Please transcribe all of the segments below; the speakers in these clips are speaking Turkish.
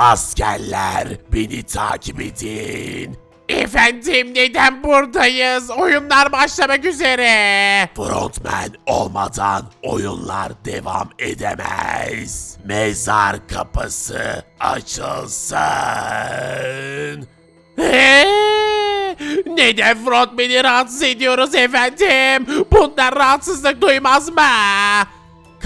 Askerler beni takip edin. Efendim neden buradayız? Oyunlar başlamak üzere. Frontman olmadan oyunlar devam edemez. Mezar kapısı açılsın. Neden frontman'i rahatsız ediyoruz efendim? Bundan rahatsızlık duymaz mı?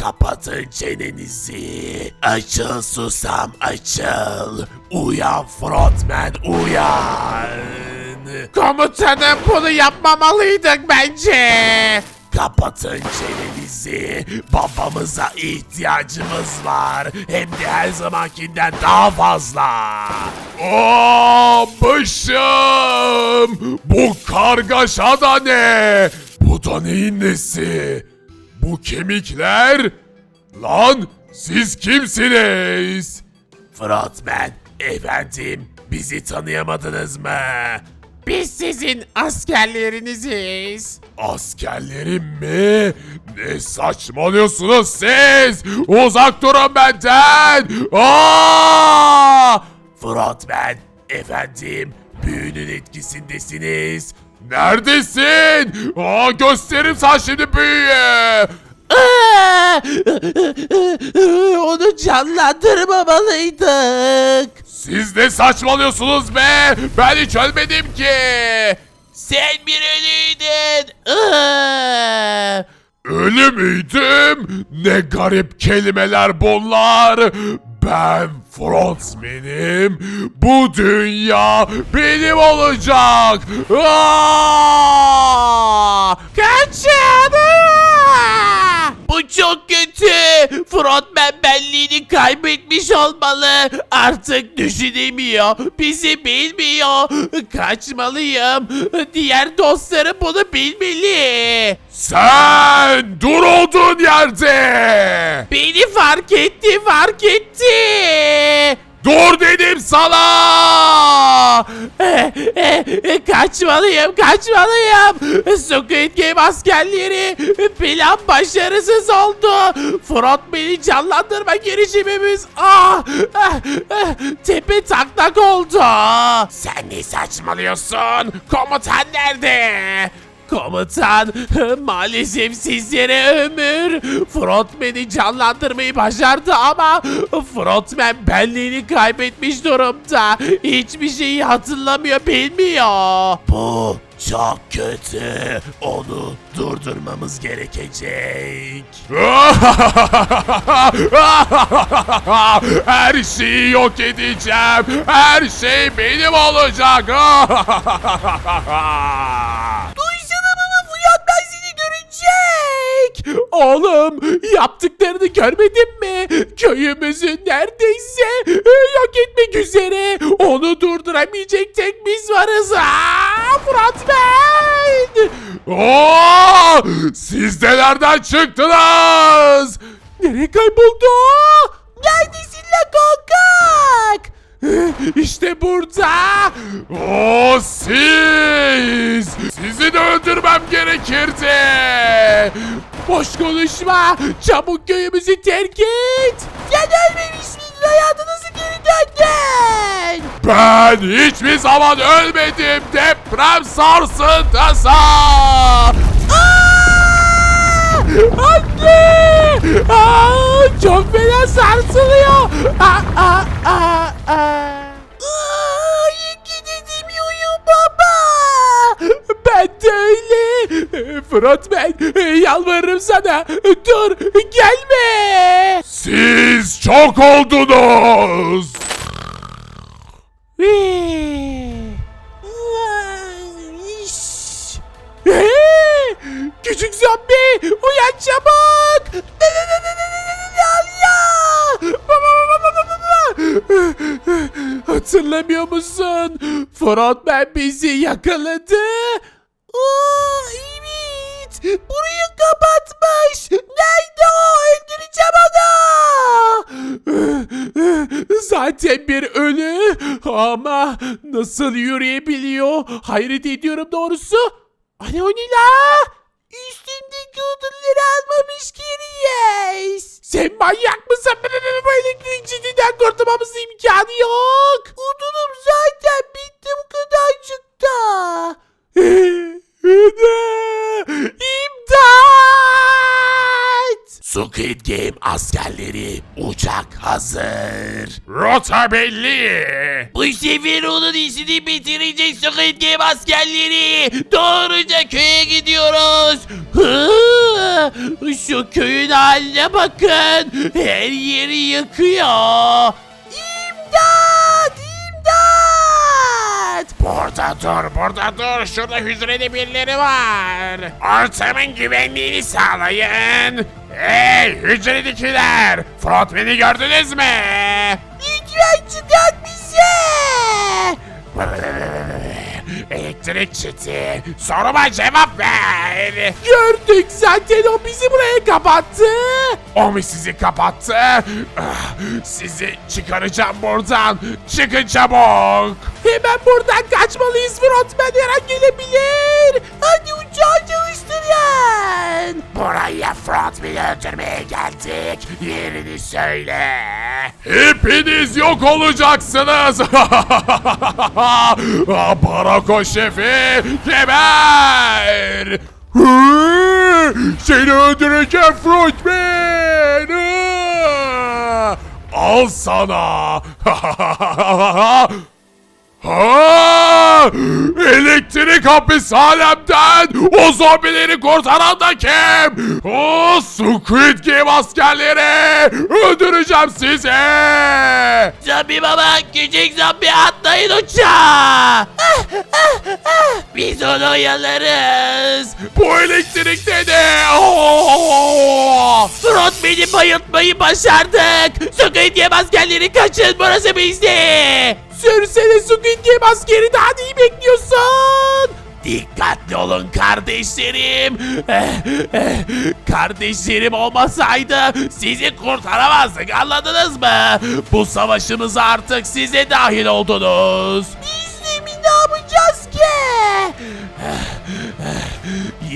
Kapatın çenenizi. Açıl susam açıl. Uyan frontman uyan. Komutanım bunu yapmamalıydık bence. Kapatın çenenizi. Babamıza ihtiyacımız var. Hem de her zamankinden daha fazla. Aa, başım. Bu kargaşa da ne? Bu da neyin nesi? Bu kemikler? Lan siz kimsiniz? Frontman, efendim bizi tanıyamadınız mı? Biz sizin askerleriniziz. Askerlerim mi? Ne saçmalıyorsunuz siz? Uzak durun benden! Aa! Frontman, efendim, büyünün etkisindesiniz. Neredesin? Aa, gösterim sen şimdi büyüyü. Aa! Onu canlandırmamalıydık. Siz ne saçmalıyorsunuz be? Ben hiç ölmedim ki. Sen bir ölüydün. Aa! Ölü müydüm? Ne garip kelimeler bunlar. Ben frontmanim. Bu dünya benim olacak. Aa! Kaçın! Bu çok kötü. Frontman benliğini kaybetmiş olmalı. Artık düşünemiyor. Bizi bilmiyor. Kaçmalıyım. Diğer dostları bunu bilmeli. Sen dur olduğun yerde. Beni fark etti, fark etti. Dur dedim sana. Eh, eh, eh, kaçmalıyım, kaçmalıyım. Squid Game askerleri plan başarısız oldu. Frontman'i canlandırma girişimimiz ah, ah, ah, tepe taklak oldu. Sen ne saçmalıyorsun? Komutan nerede? Komutan maalesef sizlere ömür. Frontman'i canlandırmayı başardı ama Frontman benliğini kaybetmiş durumda. Hiçbir şeyi hatırlamıyor, bilmiyor. Bu çok kötü. Onu durdurmamız gerekecek. Her şeyi yok edeceğim. Her şey benim olacak. Oğlum yaptıklarını görmedin mi? Köyümüzü neredeyse yok etmek üzere. Onu durduramayacak tek biz varız. Aa, Fırat ben. Oo! Siz de nereden çıktınız? Nereye kayboldu? Neredesin la korkak? İşte burada. O siz! Sizi de öldürmem gerekirdi. Boş konuşma. Çabuk köyümüzü terk et. Sen ölmemiş miydin? Hayatına nasıl geri döndün? Ben hiçbir zaman ölmedim. Deprem sarsıntısı. Anne! Aa, Fırat ben yalvarırım sana. Dur gelme. Siz çok oldunuz. Küçük zombi uyan çabuk. Hatırlamıyor musun? Frontman bizi yakaladı. Aa. Burayı kapatmış. Nerede o? Öldüreceğim onu. Zaten bir ölü. Ama nasıl yürüyebiliyor? Hayret ediyorum doğrusu. Hani o ne la? Üstünde Buradaki odunları almamış geriyiz. Sen manyak mısın? Bu- bu- bu- Bu elektrik ciddinden kurtulmamızın imkanı yok. Odunum zaten bitti bu kadar çıktı. İmdat! Squid Game askerleri uçak hazır. Rota belli. Bu sefer onun işini bitirecek Squid Game askerleri. Doğruca köye gidiyoruz. Hı, Şu köyün haline bakın. Her yeri yakıyor. İmdat! Burada dur, burada dur. Şurada hücrede birileri var. Ortamın güvenliğini sağlayın. Hey hücredekiler! Frontman'i gördünüz mü? Lütfen çıkart. Elektrik çiti. Soruma cevap ver. Gördük zaten o bizi buraya kapattı. O mu sizi kapattı? Ah, Sizi çıkaracağım buradan. Çıkın çabuk. Hemen buradan kaçmalıyız frontman her an gelebilir. Hadi uçağı çalıştırın. Buraya Frontman'i öldürmeye geldik. Yerini söyle. Hepiniz yok olacaksınız. Barako şefi geber. Seni öldüreceğim Frontman. Hı. Al sana. Ha! Elektrik hapishanemden o zombileri kurtaran da kim? O Squid Game askerleri! Öldüreceğim sizi! Zombi baba küçük zombi atlayın uçağa. Ah, ah, ah. Biz onu oyalarız. Bu elektrik dedi! Oo! Frontman'i bayıltmayı başardık. Squid Game askerleri kaçın burası bizde. Sürsene Squid Game askeri daha neyi bekliyorsun? Dikkatli olun kardeşlerim. Eh, eh, Kardeşlerim olmasaydı sizi kurtaramazdık anladınız mı? Bu savaşımıza artık size dahil oldunuz. Biz de mi ne yapacağız ki?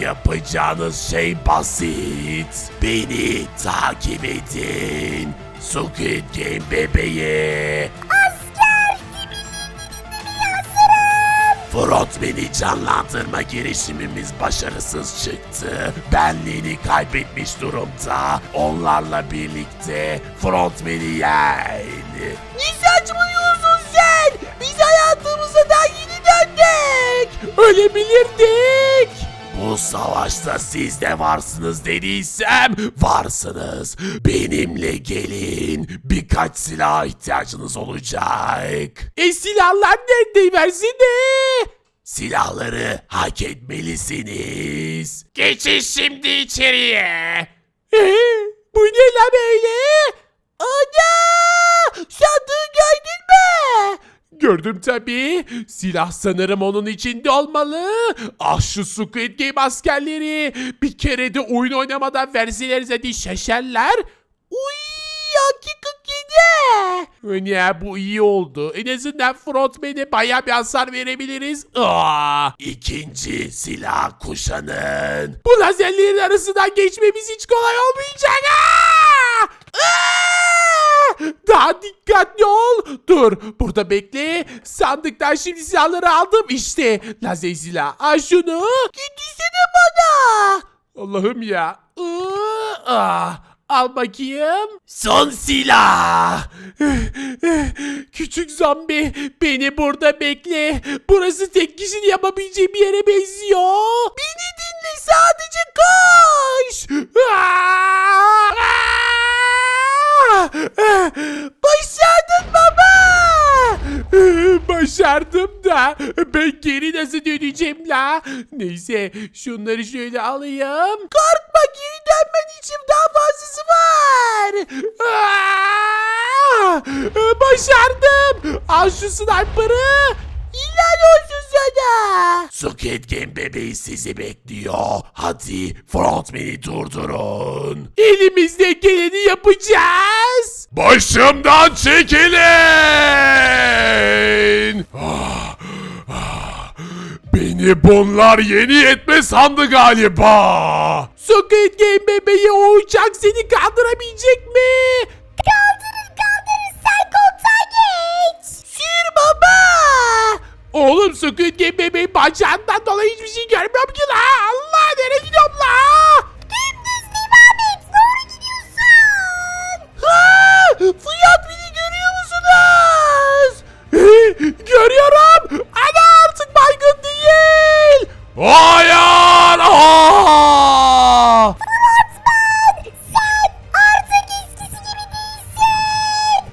Yapacağınız şey basit. Beni takip edin. Squid Game bebeği. Frontman'i canlandırma girişimimiz başarısız çıktı. Benliğini kaybetmiş durumda. Onlarla birlikte Frontman'i yen. Ne saçmalıyorsun sen? Biz hayatımıza daha yeni döndük. Ölebilirdik. Bu savaşta siz de varsınız dediysem varsınız. Benimle gelin. Birkaç silah ihtiyacınız olacak. E silahlar nerede versene? Silahları hak etmelisiniz. Geçin şimdi içeriye. Bu ne lan böyle? Ana! Sandığı gördün mü? Gördüm tabii. Silah sanırım onun içinde olmalı. Ah şu Squid Game askerleri. Bir kere de oyun oynamadan verselerse diye şaşarlar. Uy! Aki 47. Ya bu iyi oldu. En azından frontman'e bayağı bir hasar verebiliriz. Aa, İkinci silah kuşanın. bu lazerlerin arasından geçmemiz hiç kolay olmayacak. Aa! Aa! Daha dikkatli ol. Dur burada bekle. Sandıktan şimdi silahları aldım. İşte lazer silah. Al şunu. Getirsene bana. Allah'ım ya. Ah. Al bakayım. Son silah. Küçük zombi beni burada bekle. Burası tek kişinin yapabileceği bir yere benziyor. Beni dinle sadece koş. Aa! Başardın baba. Başardım da ben geri nasıl döneceğim la? Neyse şunları şöyle alayım. Korkma geri dönmen için daha fazlası var. Aa! Başardım. Al şu sniper'ı. İlan olsun sana. Squid Game bebeği sizi bekliyor. Hadi Frontman'i durdurun. Elimizde geleni yapacağız. Başımdan çekilin! Ah, ah. Beni bunlar yeni yetme sandı galiba. Squid Game bebeği o uçak seni kaldırabilecek mi? Kaldırır kaldırır sen koltuğa geç. Sür baba. Oğlum Squid Game bebeği bacağından dolayı hiçbir şey görmüyorum ki la. Allah nereye gidiyorum la? Dümdüz devam et doğru gidiyorsun. Ha! Fiyat beni görüyor musunuz? Görüyorum. Ana artık baygın değil. Hayır! Aa!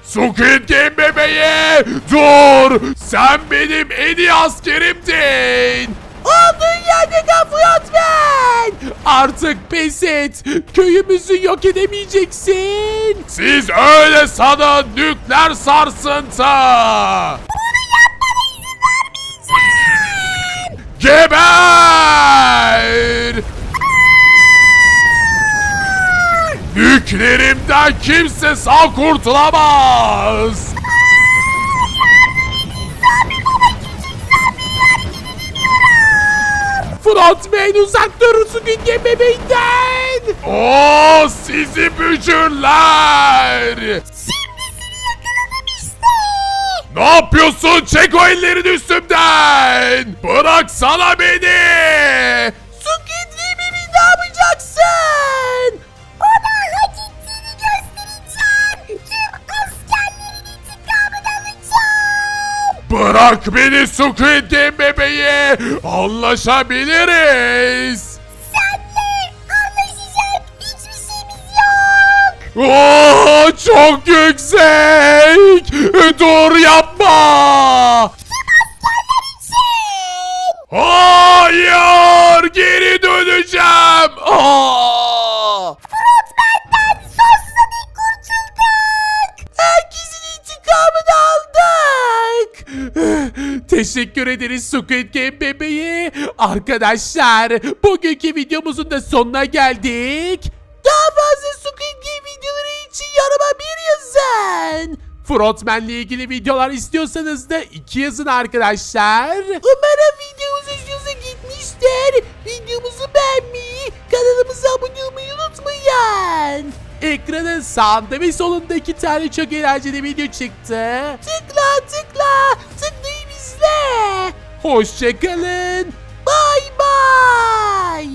Squid Game bebeği! Dur! Sen benim en iyi askerimdin! Aldığın yerde kal Fiyat ben. Artık pes et. Köyümüzü yok edemeyeceksin. Siz öyle sanın nükleer sarsıntı! Geber! Nükleerimden kimse sağ kurtulamaz! Frontman uzak dur Squid Game bebeğinden. O sizi bücürler! Ne yapıyorsun? Çek o ellerini üstümden! Bıraksana beni! Squid Game'i ne yapacaksın? Bırak beni Squid Game bebeği! Anlaşabiliriz! Senle anlaşacak hiçbir şeyimiz yok. Oo, çok yüksek! Dur yapma! Hayır! Teşekkür ederiz Squid Game bebeği. Arkadaşlar bugünkü videomuzun da sonuna geldik. Daha fazla Squid Game videoları için yanıma bir yazın. Frontman'le ilgili videolar istiyorsanız da iki yazın arkadaşlar. Umarım videomuz hoşunuza gitmiştir. Videomuzu beğenmeyi, kanalımıza abone olmayı unutmayın. Ekranın sağında ve solunda tane çok eğlenceli video çıktı. Tıkla tıkla izle. Hoşçakalın. Bay bay.